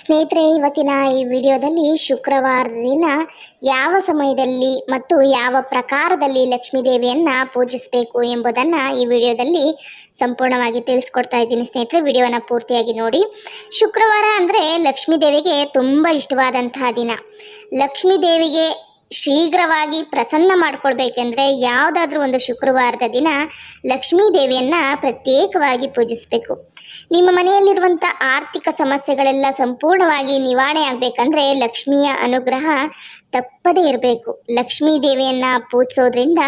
ಸ್ನೇಹಿತರೆ, ಇವತ್ತಿನ ಈ ವಿಡಿಯೋದಲ್ಲಿ ಶುಕ್ರವಾರದ ದಿನ ಯಾವ ಸಮಯದಲ್ಲಿ ಮತ್ತು ಯಾವ ಪ್ರಕಾರದಲ್ಲಿ ಲಕ್ಷ್ಮೀ ದೇವಿಯನ್ನು ಪೂಜಿಸಬೇಕು ಎಂಬುದನ್ನು ಈ ವಿಡಿಯೋದಲ್ಲಿ ಸಂಪೂರ್ಣವಾಗಿ ತಿಳಿಸ್ಕೊಡ್ತಾ ಇದ್ದೀನಿ ಸ್ನೇಹಿತರೆ. ವಿಡಿಯೋನ ಪೂರ್ತಿಯಾಗಿ ನೋಡಿ. ಶುಕ್ರವಾರ ಅಂದರೆ ಲಕ್ಷ್ಮೀ ದೇವಿಗೆ ತುಂಬ ಇಷ್ಟವಾದಂತಹ ದಿನ. ಲಕ್ಷ್ಮೀ ದೇವಿಗೆ ಶೀಘ್ರವಾಗಿ ಪ್ರಸನ್ನ ಮಾಡ್ಕೊಳ್ಬೇಕೆಂದ್ರೆ ಯಾವುದಾದ್ರೂ ಒಂದು ಶುಕ್ರವಾರದ ದಿನ ಲಕ್ಷ್ಮೀ ದೇವಿಯನ್ನು ಪ್ರತ್ಯೇಕವಾಗಿ ಪೂಜಿಸಬೇಕು. ನಿಮ್ಮ ಮನೆಯಲ್ಲಿರುವಂಥ ಆರ್ಥಿಕ ಸಮಸ್ಯೆಗಳೆಲ್ಲ ಸಂಪೂರ್ಣವಾಗಿ ನಿವಾರಣೆ ಆಗಬೇಕಂದ್ರೆ ಲಕ್ಷ್ಮಿಯ ಅನುಗ್ರಹ ತಪ್ಪದೇ ಇರಬೇಕು. ಲಕ್ಷ್ಮೀ ದೇವಿಯನ್ನು ಪೂಜಿಸೋದ್ರಿಂದ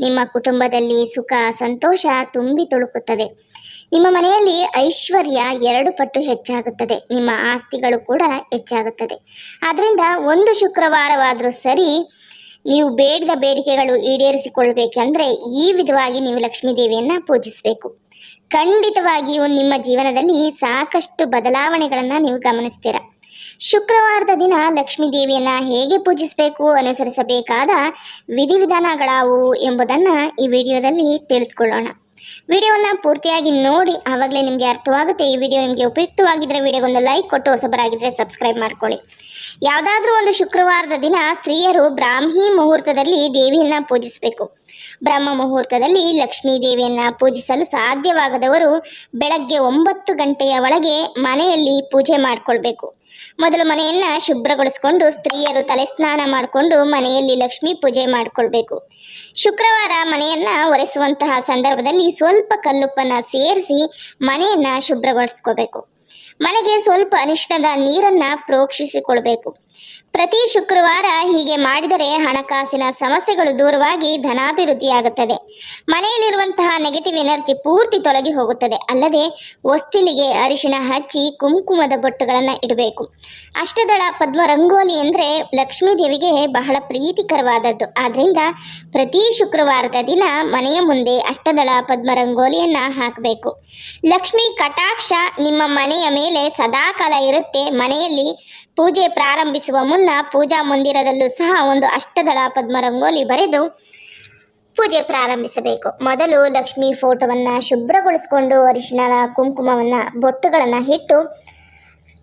ನಿಮ್ಮ ಕುಟುಂಬದಲ್ಲಿ ಸುಖ, ಸಂತೋಷ ತುಂಬಿ ತುಳುಕುತ್ತದೆ. ನಿಮ್ಮ ಮನೆಯಲ್ಲಿ ಐಶ್ವರ್ಯ ಎರಡು ಪಟ್ಟು ಹೆಚ್ಚಾಗುತ್ತದೆ. ನಿಮ್ಮ ಆಸ್ತಿಗಳು ಕೂಡ ಹೆಚ್ಚಾಗುತ್ತದೆ. ಆದ್ದರಿಂದ ಒಂದು ಶುಕ್ರವಾರವಾದರೂ ಸರಿ ನೀವು ಬೇಡಿದ ಬೇಡಿಕೆಗಳು ಈಡೇರಿಸಿಕೊಳ್ಬೇಕಂದ್ರೆ ಈ ವಿಧವಾಗಿ ನೀವು ಲಕ್ಷ್ಮೀ ದೇವಿಯನ್ನು ಪೂಜಿಸಬೇಕು. ಖಂಡಿತವಾಗಿಯೂ ನಿಮ್ಮ ಜೀವನದಲ್ಲಿ ಸಾಕಷ್ಟು ಬದಲಾವಣೆಗಳನ್ನು ನೀವು ಗಮನಿಸ್ತೀರ. ಶುಕ್ರವಾರದ ದಿನ ಲಕ್ಷ್ಮೀ ದೇವಿಯನ್ನು ಹೇಗೆ ಪೂಜಿಸಬೇಕು, ಅನುಸರಿಸಬೇಕಾದ ವಿಧಿವಿಧಾನಗಳಾವುವು ಎಂಬುದನ್ನು ಈ ವಿಡಿಯೋದಲ್ಲಿ ತಿಳಿದುಕೊಳ್ಳೋಣ. ವಿಡಿಯೋವನ್ನು ಪೂರ್ತಿಯಾಗಿ ನೋಡಿ, ಆವಾಗಲೇ ನಿಮಗೆ ಅರ್ಥವಾಗುತ್ತೆ, ಈ ವಿಡಿಯೋ ನಿಮಗೆ ಉಪಯುಕ್ತವಾಗಿದ್ದರೆ ವಿಡಿಯೋಗೊಂದು ಲೈಕ್ ಕೊಟ್ಟು ಹೊಸಬರಾಗಿದ್ದರೆ ಸಬ್ಸ್ಕ್ರೈಬ್ ಮಾಡ್ಕೊಳ್ಳಿ. ಯಾವುದಾದ್ರೂ ಒಂದು ಶುಕ್ರವಾರದ ದಿನ ಸ್ತ್ರೀಯರು ಬ್ರಾಹ್ಮಿ ಮುಹೂರ್ತದಲ್ಲಿ ದೇವಿಯನ್ನು ಪೂಜಿಸಬೇಕು. ಬ್ರಹ್ಮ ಮುಹೂರ್ತದಲ್ಲಿ ಲಕ್ಷ್ಮೀ ದೇವಿಯನ್ನು ಪೂಜಿಸಲು ಸಾಧ್ಯವಾಗದವರು ಬೆಳಗ್ಗೆ ಒಂಬತ್ತು ಗಂಟೆಯ ಒಳಗೆ ಮನೆಯಲ್ಲಿ ಪೂಜೆ ಮಾಡಿಕೊಳ್ಬೇಕು. ಮೊದಲು ಮನೆಯನ್ನ ಶುಭ್ರಗೊಳಿಸಿಕೊಂಡು ಸ್ತ್ರೀಯರು ತಲೆ ಸ್ನಾನ ಮಾಡಿಕೊಂಡು ಮನೆಯಲ್ಲಿ ಲಕ್ಷ್ಮಿ ಪೂಜೆ ಮಾಡಿಕೊಳ್ಬೇಕು. ಶುಕ್ರವಾರ ಮನೆಯನ್ನ ಒರೆಸುವಂತಹ ಸಂದರ್ಭದಲ್ಲಿ ಸ್ವಲ್ಪ ಕಲ್ಲುಪ್ಪನ್ನ ಸೇರಿಸಿ ಮನೆಯನ್ನ ಶುಭ್ರಗೊಳಿಸ್ಕೋಬೇಕು. ಮನೆಗೆ ಸ್ವಲ್ಪ ಅನಿಷ್ಟದ ನೀರನ್ನ ಪ್ರೋಕ್ಷಿಸಿಕೊಳ್ಬೇಕು. ಪ್ರತಿ ಶುಕ್ರವಾರ ಹೀಗೆ ಮಾಡಿದರೆ ಹಣಕಾಸಿನ ಸಮಸ್ಯೆಗಳು ದೂರವಾಗಿ ಧನಾಭಿವೃದ್ಧಿಯಾಗುತ್ತದೆ. ಮನೆಯಲ್ಲಿರುವಂತಹ ನೆಗೆಟಿವ್ ಎನರ್ಜಿ ಪೂರ್ತಿ ತೊಲಗಿ ಹೋಗುತ್ತದೆ. ಅಲ್ಲದೆ ಹೊಸ್ತಿಲಿಗೆ ಅರಿಶಿನ ಹಚ್ಚಿ ಕುಂಕುಮದ ಬೊಟ್ಟುಗಳನ್ನು ಇಡಬೇಕು. ಅಷ್ಟದಳ ಪದ್ಮ ರಂಗೋಲಿ ಎಂದರೆ ಲಕ್ಷ್ಮೀ ದೇವಿಗೆ ಬಹಳ ಪ್ರೀತಿಕರವಾದದ್ದು. ಆದ್ದರಿಂದ ಪ್ರತಿ ಶುಕ್ರವಾರದ ದಿನ ಮನೆಯ ಮುಂದೆ ಅಷ್ಟದಳ ಪದ್ಮ ರಂಗೋಲಿಯನ್ನು ಹಾಕಬೇಕು. ಲಕ್ಷ್ಮೀ ಕಟಾಕ್ಷ ನಿಮ್ಮ ಮನೆಯ ಮೇಲೆ ಸದಾಕಾಲ ಇರುತ್ತೆ. ಮನೆಯಲ್ಲಿ ಪೂಜೆ ಪ್ರಾರಂಭಿಸುವ ಮುನ್ನ ಪೂಜಾ ಮಂದಿರದಲ್ಲೂ ಸಹ ಒಂದು ಅಷ್ಟದಳ ಪದ್ಮ ರಂಗೋಲಿ ಬರೆದು ಪೂಜೆ ಪ್ರಾರಂಭಿಸಬೇಕು. ಮೊದಲು ಲಕ್ಷ್ಮಿ ಫೋಟೋವನ್ನು ಶುಭ್ರಗೊಳಿಸಿಕೊಂಡು ಅರಿಶಿಣದ ಕುಂಕುಮವನ್ನು, ಬೊಟ್ಟುಗಳನ್ನು ಇಟ್ಟು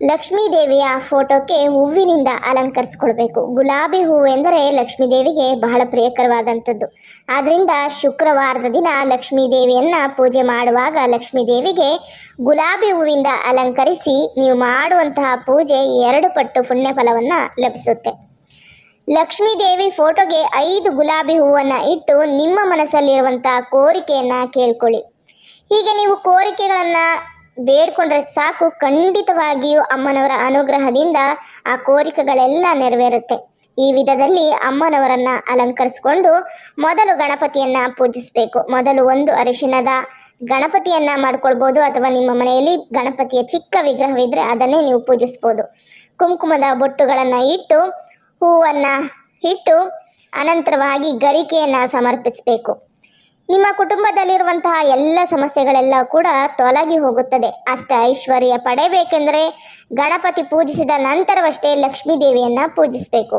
ಲಕ್ಷ್ಮೀ ದೇವಿಯ ಫೋಟೋಕ್ಕೆ ಹೂವಿನಿಂದ ಅಲಂಕರಿಸ್ಕೊಳ್ಬೇಕು ಗುಲಾಬಿ ಹೂವು ಎಂದರೆ ಲಕ್ಷ್ಮೀ ದೇವಿಗೆ ಬಹಳ ಪ್ರಿಯಕರವಾದಂಥದ್ದು. ಆದ್ದರಿಂದ ಶುಕ್ರವಾರದ ದಿನ ಲಕ್ಷ್ಮೀ ದೇವಿಯನ್ನು ಪೂಜೆ ಮಾಡುವಾಗ ಲಕ್ಷ್ಮೀದೇವಿಗೆ ಗುಲಾಬಿ ಹೂವಿಂದ ಅಲಂಕರಿಸಿ ನೀವು ಮಾಡುವಂತಹ ಪೂಜೆ ಎರಡು ಪಟ್ಟು ಪುಣ್ಯ ಫಲವನ್ನು ಲಭಿಸುತ್ತೆ. ಲಕ್ಷ್ಮೀ ದೇವಿ ಫೋಟೋಗೆ ಐದು ಗುಲಾಬಿ ಹೂವನ್ನು ಇಟ್ಟು ನಿಮ್ಮ ಮನಸ್ಸಲ್ಲಿರುವಂಥ ಕೋರಿಕೆಯನ್ನು ಕೇಳ್ಕೊಳ್ಳಿ. ಹೀಗೆ ನೀವು ಕೋರಿಕೆಗಳನ್ನು ಬೇಡ್ಕೊಂಡ್ರೆ ಸಾಕು. ಖಂಡಿತವಾಗಿಯೂ ಅಮ್ಮನವರ ಅನುಗ್ರಹದಿಂದ ಆ ಕೋರಿಕೆಗಳೆಲ್ಲ ನೆರವೇರುತ್ತೆ. ಈ ವಿಧದಲ್ಲಿ ಅಮ್ಮನವರನ್ನ ಅಲಂಕರಿಸಿಕೊಂಡು ಮೊದಲು ಗಣಪತಿಯನ್ನ ಪೂಜಿಸಬೇಕು. ಮೊದಲು ಒಂದು ಅರಿಶಿಣದ ಗಣಪತಿಯನ್ನ ಮಾಡ್ಕೊಳ್ಬೋದು ಅಥವಾ ನಿಮ್ಮ ಮನೆಯಲ್ಲಿ ಗಣಪತಿಯ ಚಿಕ್ಕ ವಿಗ್ರಹವಿದ್ರೆ ಅದನ್ನೇ ನೀವು ಪೂಜಿಸ್ಬೋದು. ಕುಂಕುಮದ ಬೊಟ್ಟುಗಳನ್ನು ಇಟ್ಟು, ಹೂವನ್ನು ಇಟ್ಟು ಅನಂತರವಾಗಿ ಗರಿಕೆಯನ್ನು ಸಮರ್ಪಿಸಬೇಕು. ನಿಮ್ಮ ಕುಟುಂಬದಲ್ಲಿರುವಂತಹ ಎಲ್ಲ ಸಮಸ್ಯೆಗಳೆಲ್ಲ ಕೂಡ ತೊಲಗಿ ಹೋಗುತ್ತದೆ. ಅಷ್ಟ ಐಶ್ವರ್ಯ ಪಡೆಯಬೇಕೆಂದರೆ ಗಣಪತಿ ಪೂಜಿಸಿದ ನಂತರವಷ್ಟೇ ಲಕ್ಷ್ಮೀ ದೇವಿಯನ್ನು ಪೂಜಿಸಬೇಕು.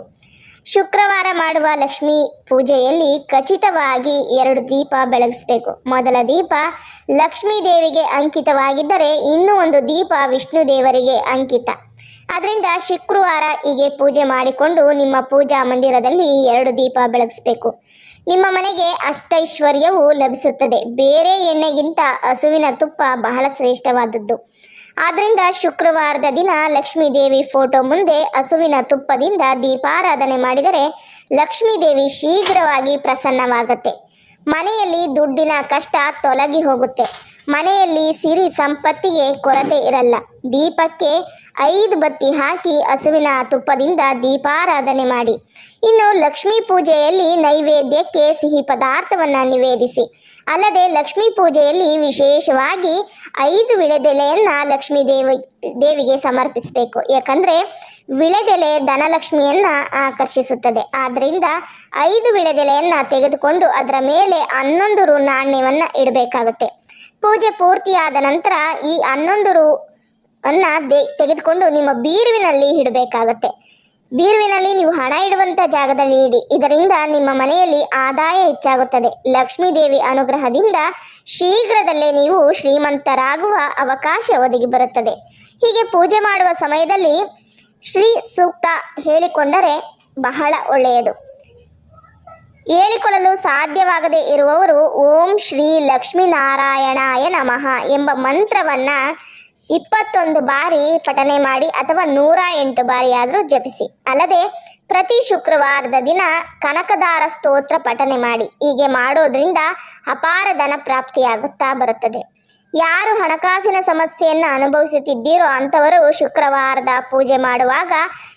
ಶುಕ್ರವಾರ ಮಾಡುವ ಲಕ್ಷ್ಮೀ ಪೂಜೆಯಲ್ಲಿ ಖಚಿತವಾಗಿ ಎರಡು ದೀಪ ಬೆಳಗಿಸಬೇಕು. ಮೊದಲ ದೀಪ ಲಕ್ಷ್ಮೀ ದೇವಿಗೆ ಅಂಕಿತವಾಗಿದ್ದರೆ ಇನ್ನೂ ಒಂದು ದೀಪ ವಿಷ್ಣು ದೇವರಿಗೆ ಅಂಕಿತ. ಅದರಿಂದ ಶುಕ್ರವಾರ ಹೀಗೆ ಪೂಜೆ ಮಾಡಿಕೊಂಡು ನಿಮ್ಮ ಪೂಜಾ ಮಂದಿರದಲ್ಲಿ ಎರಡು ದೀಪ ಬೆಳಗಿಸಬೇಕು. ನಿಮ್ಮ ಮನೆಗೆ ಅಷ್ಟೈಶ್ವರ್ಯವು ಲಭಿಸುತ್ತದೆ. ಬೇರೆ ಎಣ್ಣೆಗಿಂತ ಹಸುವಿನ ತುಪ್ಪ ಬಹಳ ಶ್ರೇಷ್ಠವಾದದ್ದು. ಆದ್ದರಿಂದ ಶುಕ್ರವಾರದ ದಿನ ಲಕ್ಷ್ಮೀ ದೇವಿ ಫೋಟೋ ಮುಂದೆ ಹಸುವಿನ ತುಪ್ಪದಿಂದ ದೀಪಾರಾಧನೆ ಮಾಡಿದರೆ ಲಕ್ಷ್ಮೀ ದೇವಿ ಶೀಘ್ರವಾಗಿ ಪ್ರಸನ್ನವಾಗುತ್ತೆ. ಮನೆಯಲ್ಲಿ ದುಡ್ಡಿನ ಕಷ್ಟ ತೊಲಗಿ ಹೋಗುತ್ತೆ. ಮನೆಯಲ್ಲಿ ಸಿರಿ ಸಂಪತ್ತಿಗೆ ಕೊರತೆ ಇರಲ್ಲ. ದೀಪಕ್ಕೆ ಐದು ಬತ್ತಿ ಹಾಕಿ ಹಸುವಿನ ತುಪ್ಪದಿಂದ ದೀಪಾರಾಧನೆ ಮಾಡಿ. ಇನ್ನು ಲಕ್ಷ್ಮೀ ಪೂಜೆಯಲ್ಲಿ ನೈವೇದ್ಯಕ್ಕೆ ಸಿಹಿ ಪದಾರ್ಥವನ್ನು ನಿವೇದಿಸಿ. ಅಲ್ಲದೆ ಲಕ್ಷ್ಮೀ ಪೂಜೆಯಲ್ಲಿ ವಿಶೇಷವಾಗಿ ಐದು ವಿಳೆದೆಲೆಯನ್ನು ಲಕ್ಷ್ಮೀ ದೇವಿ, ದೇವಿಗೆ ಸಮರ್ಪಿಸಬೇಕು. ಯಾಕಂದರೆ ವಿಳೆದೆಲೆ ಧನಲಕ್ಷ್ಮಿಯನ್ನು ಆಕರ್ಷಿಸುತ್ತದೆ. ಆದ್ದರಿಂದ ಐದು ವಿಳೆದೆಲೆಯನ್ನು ತೆಗೆದುಕೊಂಡು ಅದರ ಮೇಲೆ ಹನ್ನೊಂದು ರು ನಾಣ್ಯವನ್ನು ಇಡಬೇಕಾಗುತ್ತೆ. ಪೂಜೆ ಪೂರ್ತಿಯಾದ ನಂತರ ಈ ಹನ್ನೊಂದು ರು ಅನ್ನ ದೇ ತೆಗೆದುಕೊಂಡು ನಿಮ್ಮ ಬೀರುವಿನಲ್ಲಿ ಇಡಬೇಕಾಗತ್ತೆ. ಬೀರುವಿನಲ್ಲಿ ನೀವು ಹಣ ಇಡುವಂಥ ಜಾಗದಲ್ಲಿ ಇಡಿ. ಇದರಿಂದ ನಿಮ್ಮ ಮನೆಯಲ್ಲಿ ಆದಾಯ ಹೆಚ್ಚಾಗುತ್ತದೆ. ಲಕ್ಷ್ಮೀ ದೇವಿ ಅನುಗ್ರಹದಿಂದ ಶೀಘ್ರದಲ್ಲೇ ನೀವು ಶ್ರೀಮಂತರಾಗುವ ಅವಕಾಶ ಒದಗಿ ಬರುತ್ತದೆ. ಹೀಗೆ ಪೂಜೆ ಮಾಡುವ ಸಮಯದಲ್ಲಿ ಶ್ರೀ ಸೂಕ್ತ ಹೇಳಿಕೊಂಡರೆ ಬಹಳ ಒಳ್ಳೆಯದು. ಹೇಳಿಕೊಳ್ಳಲು ಸಾಧ್ಯವಾಗದೇ ಇರುವವರು ಓಂ ಶ್ರೀ ಲಕ್ಷ್ಮೀನಾರಾಯಣಾಯ ನಮಃ ಎಂಬ ಮಂತ್ರವನ್ನ ಇಪ್ಪತ್ತೊಂದು ಬಾರಿ ಪಠನೆ ಮಾಡಿ ಅಥವಾ ನೂರ ಎಂಟು ಬಾರಿಯಾದರೂ ಜಪಿಸಿ. ಅಲ್ಲದೆ, ಪ್ರತಿ ಶುಕ್ರವಾರದ ದಿನ ಕನಕದಾರ ಸ್ತೋತ್ರ ಪಠನೆ ಮಾಡಿ. ಹೀಗೆ ಮಾಡೋದ್ರಿಂದ ಅಪಾರ ಧನ ಪ್ರಾಪ್ತಿಯಾಗುತ್ತಾ ಬರುತ್ತದೆ. ಯಾರು ಹಣಕಾಸಿನ ಸಮಸ್ಯೆಯನ್ನು ಅನುಭವಿಸುತ್ತಿದ್ದೀರೋ ಅಂಥವರು ಶುಕ್ರವಾರದ ಪೂಜೆ ಮಾಡುವಾಗ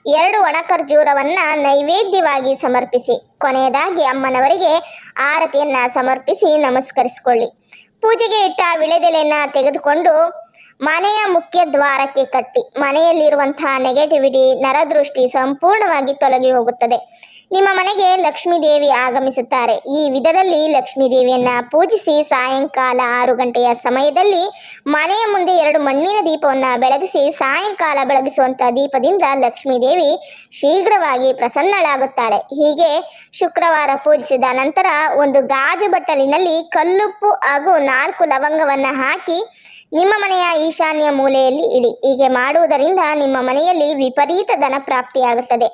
ಎರಡು ಒಣ ಖರ್ಜೂರವನ್ನ ನೈವೇದ್ಯವಾಗಿ ಸಮರ್ಪಿಸಿ. ಕೊನೆಯದಾಗಿ ಅಮ್ಮನವರಿಗೆ ಆರತಿಯನ್ನು ಸಮರ್ಪಿಸಿ ನಮಸ್ಕರಿಸಿಕೊಳ್ಳಿ. ಪೂಜೆಗೆ ಇಟ್ಟ ವಿಳೆದೆಲೆಯನ್ನು ತೆಗೆದುಕೊಂಡು ಮನೆಯ ಮುಖ್ಯ ದ್ವಾರಕ್ಕೆ ಕಟ್ಟಿ ಮನೆಯಲ್ಲಿರುವಂತಹ ನೆಗೆಟಿವಿಟಿ ನರದೃಷ್ಟಿ ಸಂಪೂರ್ಣವಾಗಿ ತೊಲಗಿ ಹೋಗುತ್ತದೆ. ನಿಮ್ಮ ಮನೆಗೆ ಲಕ್ಷ್ಮೀ ದೇವಿ ಆಗಮಿಸುತ್ತಾರೆ. ಈ ವಿಧದಲ್ಲಿ ಲಕ್ಷ್ಮೀ ದೇವಿಯನ್ನ ಪೂಜಿಸಿ ಸಾಯಂಕಾಲ ಆರು ಗಂಟೆಯ ಸಮಯದಲ್ಲಿ ಮನೆಯ ಮುಂದೆ ಎರಡು ಮಣ್ಣಿನ ದೀಪವನ್ನು ಬೆಳಗಿಸಿ ಸಾಯಂಕಾಲ ಬೆಳಗಿಸುವಂತಹ ದೀಪದಿಂದ ಲಕ್ಷ್ಮೀ ದೇವಿ ಶೀಘ್ರವಾಗಿ ಪ್ರಸನ್ನಳಾಗುತ್ತಾಳೆ. ಹೀಗೆ ಶುಕ್ರವಾರ ಪೂಜಿಸಿದ ನಂತರ ಒಂದು ಗಾಜು ಬಟ್ಟಲಿನಲ್ಲಿ ಕಲ್ಲುಪ್ಪು ಹಾಗೂ ನಾಲ್ಕು ಲವಂಗವನ್ನು ಹಾಕಿ ನಿಮ್ಮ ಮನೆಯ ಈಶಾನ್ಯ ಮೂಲೆಯಲ್ಲಿ ಇಡಿ. ಹೀಗೆ ಮಾಡುವುದರಿಂದ ನಿಮ್ಮ ಮನೆಯಲ್ಲಿ ವಿಪರೀತ ಧನ ಪ್ರಾಪ್ತಿಯಾಗುತ್ತದೆ.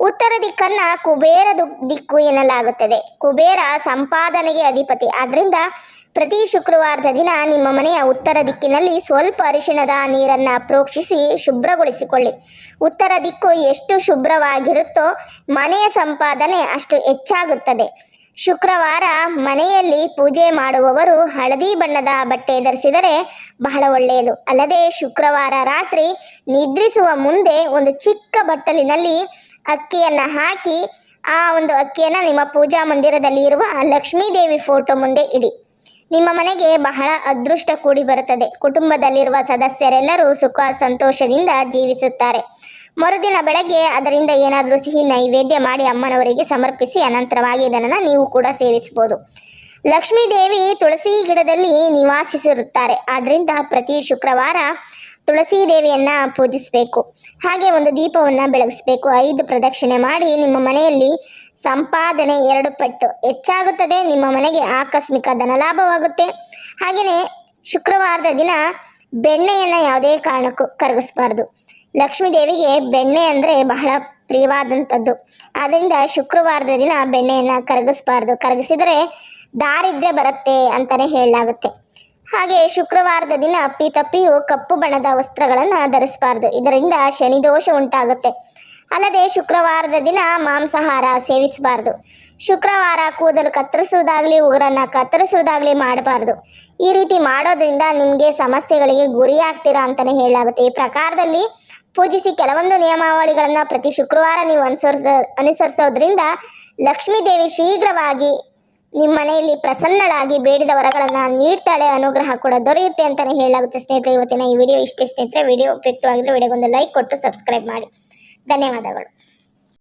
ಉತ್ತರ ದಿಕ್ಕನ್ನ ಕುಬೇರ ದಿಕ್ಕು ಎನ್ನಲಾಗುತ್ತದೆ. ಕುಬೇರ ಸಂಪಾದನೆಗೆ ಅಧಿಪತಿ. ಆದ್ದರಿಂದ ಪ್ರತಿ ಶುಕ್ರವಾರದ ದಿನ ನಿಮ್ಮ ಮನೆಯ ಉತ್ತರ ದಿಕ್ಕಿನಲ್ಲಿ ಸ್ವಲ್ಪ ಅರಿಶಿಣದ ನೀರನ್ನು ಪ್ರೋಕ್ಷಿಸಿ ಶುಭ್ರಗೊಳಿಸಿಕೊಳ್ಳಿ. ಉತ್ತರ ದಿಕ್ಕು ಎಷ್ಟು ಶುಭ್ರವಾಗಿರುತ್ತೋ ಮನೆಯ ಸಂಪಾದನೆ ಅಷ್ಟು ಹೆಚ್ಚಾಗುತ್ತದೆ. ಶುಕ್ರವಾರ ಮನೆಯಲ್ಲಿ ಪೂಜೆ ಮಾಡುವವರು ಹಳದಿ ಬಣ್ಣದ ಬಟ್ಟೆ ಧರಿಸಿದರೆ ಬಹಳ ಒಳ್ಳೆಯದು. ಅಲ್ಲದೆ ಶುಕ್ರವಾರ ರಾತ್ರಿ ನಿದ್ರಿಸುವ ಮುಂದೆ ಒಂದು ಚಿಕ್ಕ ಬಟ್ಟಲಿನಲ್ಲಿ ಅಕ್ಕಿಯನ್ನು ಹಾಕಿ, ಆ ಒಂದು ಅಕ್ಕಿಯನ್ನು ನಿಮ್ಮ ಪೂಜಾ ಮಂದಿರದಲ್ಲಿ ಇರುವ ಲಕ್ಷ್ಮೀದೇವಿ ಫೋಟೋ ಮುಂದೆ ಇಡಿ. ನಿಮ್ಮ ಮನೆಗೆ ಬಹಳ ಅದೃಷ್ಟ ಕೂಡಿ ಬರುತ್ತದೆ. ಕುಟುಂಬದಲ್ಲಿರುವ ಸದಸ್ಯರೆಲ್ಲರೂ ಸುಖ, ಸಂತೋಷದಿಂದ ಜೀವಿಸುತ್ತಾರೆ. ಮರುದಿನ ಬೆಳಗ್ಗೆ ಅದರಿಂದ ಏನಾದರೂ ಸಿಹಿ ನೈವೇದ್ಯ ಮಾಡಿ ಅಮ್ಮನವರಿಗೆ ಸಮರ್ಪಿಸಿ ಅನಂತರವಾಗಿ ಇದನ್ನು ನೀವು ಕೂಡ ಸೇವಿಸಬಹುದು. ಲಕ್ಷ್ಮೀದೇವಿ ತುಳಸಿ ಗಿಡದಲ್ಲಿ ನಿವಾಸಿಸಿರುತ್ತಾರೆ. ಆದ್ದರಿಂದ ಪ್ರತಿ ಶುಕ್ರವಾರ ತುಳಸಿ ದೇವಿಯನ್ನ ಪೂಜಿಸಬೇಕು. ಹಾಗೆ ಒಂದು ದೀಪವನ್ನು ಬೆಳಗಿಸಬೇಕು. ಐದು ಪ್ರದಕ್ಷಿಣೆ ಮಾಡಿ ನಿಮ್ಮ ಮನೆಯಲ್ಲಿ ಸಂಪಾದನೆ ಎರಡು ಪಟ್ಟು. ಹೆಚ್ಚಾಗುತ್ತದೆ, ನಿಮ್ಮ ಮನೆಗೆ ಆಕಸ್ಮಿಕ ಧನಲಾಭವಾಗುತ್ತೆ. ಹಾಗೆಯೇ ಶುಕ್ರವಾರದ ದಿನ ಬೆಣ್ಣೆಯನ್ನು ಯಾವುದೇ ಕಾರಣಕ್ಕೂ ಕರಗಿಸಬಾರ್ದು. ಲಕ್ಷ್ಮೀ ದೇವಿಗೆ ಬೆಣ್ಣೆ ಅಂದರೆ ಬಹಳ ಪ್ರಿಯವಾದಂಥದ್ದು. ಆದ್ದರಿಂದ ಶುಕ್ರವಾರದ ದಿನ ಬೆಣ್ಣೆಯನ್ನು ಕರಗಿಸ್ಬಾರ್ದು. ಕರಗಿಸಿದರೆ ದಾರಿದ್ರ್ಯ ಬರುತ್ತೆ ಅಂತಲೇ ಹೇಳಲಾಗುತ್ತೆ. ಹಾಗೆ ಶುಕ್ರವಾರದ ದಿನ ಅಪ್ಪಿತಪ್ಪಿಯು ಕಪ್ಪು ಬಣ್ಣದ ವಸ್ತ್ರಗಳನ್ನು ಧರಿಸಬಾರ್ದು. ಇದರಿಂದ ಶನಿದೋಷ ಉಂಟಾಗುತ್ತೆ. ಅಲ್ಲದೆ ಶುಕ್ರವಾರದ ದಿನ ಮಾಂಸಾಹಾರ ಸೇವಿಸಬಾರ್ದು. ಶುಕ್ರವಾರ ಕೂದಲು ಕತ್ತರಿಸುವುದಾಗಲಿ, ಉಗುರನ್ನು ಕತ್ತರಿಸುವುದಾಗಲಿ ಮಾಡಬಾರ್ದು. ಈ ರೀತಿ ಮಾಡೋದ್ರಿಂದ ನಿಮಗೆ ಸಮಸ್ಯೆಗಳಿಗೆ ಗುರಿಯಾಗ್ತೀರಾ ಅಂತಲೇ ಹೇಳಲಾಗುತ್ತೆ. ಈ ಪ್ರಕಾರದಲ್ಲಿ ಪೂಜಿಸಿ ಕೆಲವೊಂದು ನಿಯಮಾವಳಿಗಳನ್ನು ಪ್ರತಿ ಶುಕ್ರವಾರ ನೀವು ಅನುಸರಿಸ, ಅನುಸರಿಸೋದ್ರಿಂದ ಲಕ್ಷ್ಮೀದೇವಿ ಶೀಘ್ರವಾಗಿ ನಿಮ್ಮ ಮನೆಯಲ್ಲಿ ಪ್ರಸನ್ನಳಾಗಿ ಬೇಡಿದ ವರಗಳನ್ನು ನೀಡ್ತಾಳೆ, ಅನುಗ್ರಹ ಕೂಡ ದೊರೆಯುತ್ತೆ ಅಂತಲೇ ಹೇಳಲಾಗುತ್ತೆ ಸ್ನೇಹಿತರೆ. ಇವತ್ತಿನ ಈ ವಿಡಿಯೋ ಇಷ್ಟೇ ಸ್ನೇಹಿತರೆ. ವಿಡಿಯೋ ಉಪಯುಕ್ತವಾಗಿದ್ದರೆ ವಿಡಿಯೋಗೊಂದು ಲೈಕ್ ಕೊಟ್ಟು ಸಬ್ಸ್ಕ್ರೈಬ್ ಮಾಡಿ. ಧನ್ಯವಾದಗಳು.